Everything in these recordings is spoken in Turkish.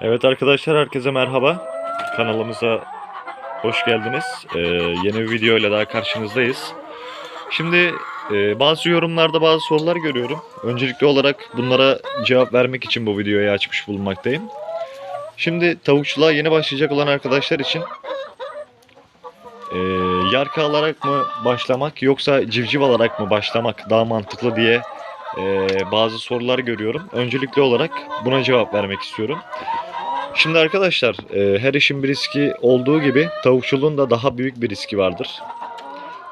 Evet arkadaşlar herkese merhaba. Kanalımıza hoş geldiniz. Ee, yeni bir video ile daha karşınızdayız. Şimdi e, bazı yorumlarda bazı sorular görüyorum. Öncelikli olarak bunlara cevap vermek için bu videoyu açmış bulunmaktayım. Şimdi tavukçuluğa yeni başlayacak olan arkadaşlar için e, yarka alarak mı başlamak yoksa civciv alarak mı başlamak daha mantıklı diye e, bazı sorular görüyorum. Öncelikli olarak buna cevap vermek istiyorum. Şimdi arkadaşlar e, her işin bir riski olduğu gibi tavukçuluğun da daha büyük bir riski vardır.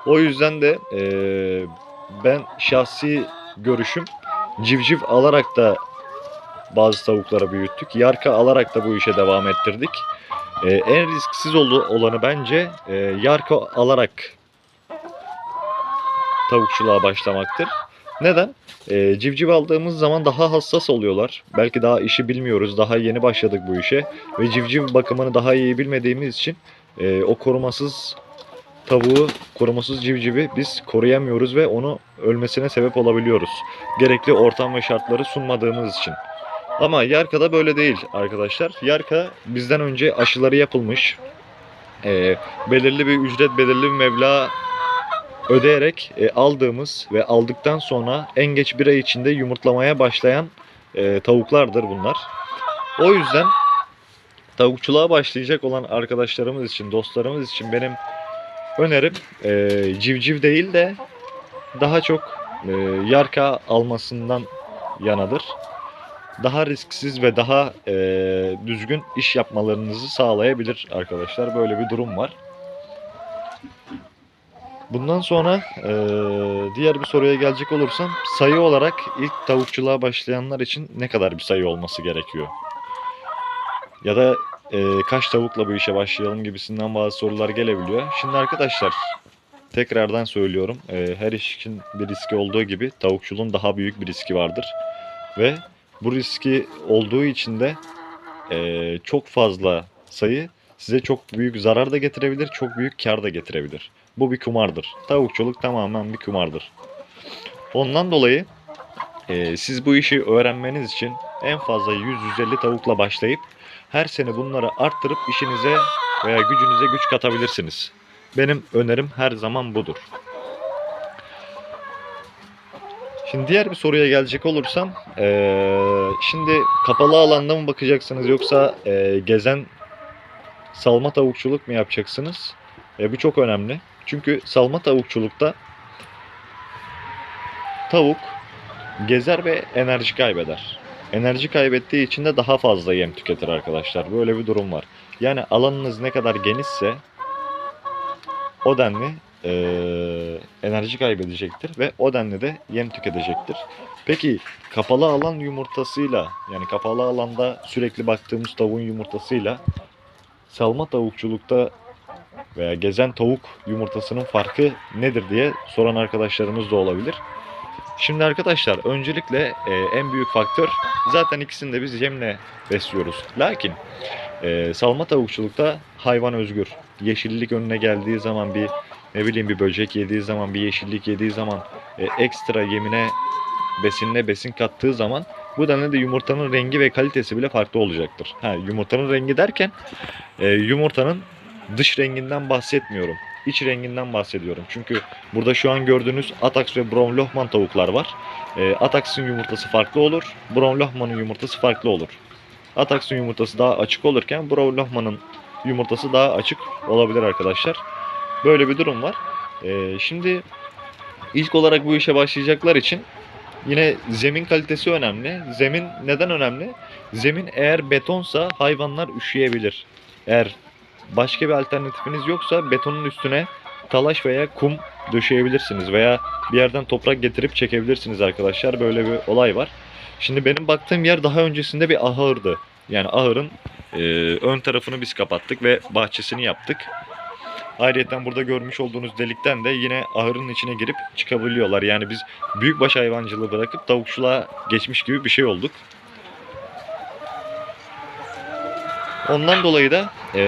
O yüzden de e, ben şahsi görüşüm civciv alarak da bazı tavuklara büyüttük. Yarka alarak da bu işe devam ettirdik. E, en risksiz ol- olanı bence e, yarka alarak tavukçuluğa başlamaktır. Neden? E, civciv aldığımız zaman daha hassas oluyorlar. Belki daha işi bilmiyoruz. Daha yeni başladık bu işe. Ve civciv bakımını daha iyi bilmediğimiz için e, o korumasız tavuğu, korumasız civcivi biz koruyamıyoruz ve onu ölmesine sebep olabiliyoruz. Gerekli ortam ve şartları sunmadığımız için. Ama Yarka'da böyle değil arkadaşlar. Yarka bizden önce aşıları yapılmış. E, belirli bir ücret, belirli bir meblağ ödeyerek e, aldığımız ve aldıktan sonra en geç bir ay içinde yumurtlamaya başlayan e, tavuklardır bunlar. O yüzden tavukçuluğa başlayacak olan arkadaşlarımız için, dostlarımız için benim önerim e, civciv değil de daha çok e, yarka almasından yanadır. Daha risksiz ve daha e, düzgün iş yapmalarınızı sağlayabilir arkadaşlar. Böyle bir durum var. Bundan sonra eee, diğer bir soruya gelecek olursam sayı olarak ilk tavukçuluğa başlayanlar için ne kadar bir sayı olması gerekiyor? Ya da eee, kaç tavukla bu işe başlayalım gibisinden bazı sorular gelebiliyor. Şimdi arkadaşlar tekrardan söylüyorum eee, her iş için bir riski olduğu gibi tavukçuluğun daha büyük bir riski vardır. Ve bu riski olduğu için de eee, çok fazla sayı size çok büyük zarar da getirebilir, çok büyük kar da getirebilir. Bu bir kumardır. Tavukçuluk tamamen bir kumardır. Ondan dolayı e, siz bu işi öğrenmeniz için en fazla 100-150 tavukla başlayıp her sene bunları arttırıp işinize veya gücünüze güç katabilirsiniz. Benim önerim her zaman budur. Şimdi diğer bir soruya gelecek olursam, eee, şimdi kapalı alanda mı bakacaksınız yoksa eee, gezen salma tavukçuluk mu yapacaksınız? E, bu çok önemli. Çünkü salma tavukçulukta tavuk gezer ve enerji kaybeder. Enerji kaybettiği için de daha fazla yem tüketir arkadaşlar. Böyle bir durum var. Yani alanınız ne kadar genişse o denli eee, enerji kaybedecektir ve o denli de yem tüketecektir. Peki kapalı alan yumurtasıyla yani kapalı alanda sürekli baktığımız tavuğun yumurtasıyla salma tavukçulukta veya gezen tavuk yumurtasının farkı nedir diye soran arkadaşlarımız da olabilir. Şimdi arkadaşlar öncelikle e, en büyük faktör zaten ikisini de biz yemle besliyoruz. Lakin e, salma tavukçulukta hayvan özgür. Yeşillik önüne geldiği zaman bir ne bileyim bir böcek yediği zaman bir yeşillik yediği zaman e, ekstra yemine besinle besin kattığı zaman bu denli de yumurtanın rengi ve kalitesi bile farklı olacaktır. Ha, yumurtanın rengi derken e, yumurtanın dış renginden bahsetmiyorum. İç renginden bahsediyorum. Çünkü burada şu an gördüğünüz Atax ve Brown Lohman tavuklar var. E, Atax'ın yumurtası farklı olur. Brown Lohman'ın yumurtası farklı olur. Atax'ın yumurtası daha açık olurken Brown Lohman'ın yumurtası daha açık olabilir arkadaşlar. Böyle bir durum var. E, şimdi ilk olarak bu işe başlayacaklar için yine zemin kalitesi önemli. Zemin neden önemli? Zemin eğer betonsa hayvanlar üşüyebilir. Eğer başka bir alternatifiniz yoksa betonun üstüne talaş veya kum döşeyebilirsiniz veya bir yerden toprak getirip çekebilirsiniz arkadaşlar. Böyle bir olay var. Şimdi benim baktığım yer daha öncesinde bir ahırdı. Yani ahırın e, ön tarafını biz kapattık ve bahçesini yaptık. Ayrıca burada görmüş olduğunuz delikten de yine ahırın içine girip çıkabiliyorlar. Yani biz büyükbaş hayvancılığı bırakıp tavukçuluğa geçmiş gibi bir şey olduk. Ondan dolayı da e,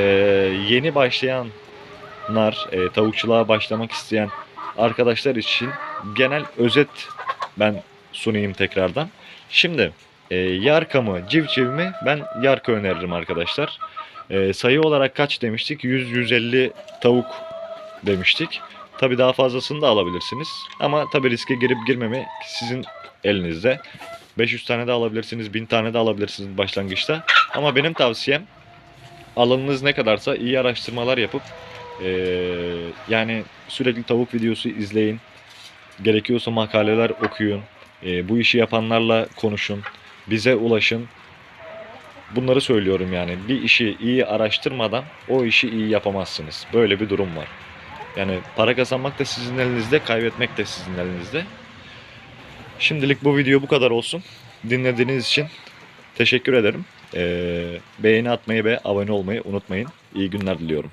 yeni başlayanlar, e, tavukçuluğa başlamak isteyen arkadaşlar için genel özet ben sunayım tekrardan. Şimdi e, yarka mı civciv mi? Ben yarka öneririm arkadaşlar. E, sayı olarak kaç demiştik? 100-150 tavuk demiştik. Tabi daha fazlasını da alabilirsiniz. Ama tabi riske girip girmeme sizin elinizde. 500 tane de alabilirsiniz, 1000 tane de alabilirsiniz başlangıçta. Ama benim tavsiyem alanınız ne kadarsa iyi araştırmalar yapıp eee, yani sürekli tavuk videosu izleyin. Gerekiyorsa makaleler okuyun. Eee, bu işi yapanlarla konuşun. Bize ulaşın. Bunları söylüyorum yani. Bir işi iyi araştırmadan o işi iyi yapamazsınız. Böyle bir durum var. Yani para kazanmak da sizin elinizde, kaybetmek de sizin elinizde. Şimdilik bu video bu kadar olsun. Dinlediğiniz için teşekkür ederim. Ee, beğeni atmayı ve abone olmayı unutmayın. İyi günler diliyorum.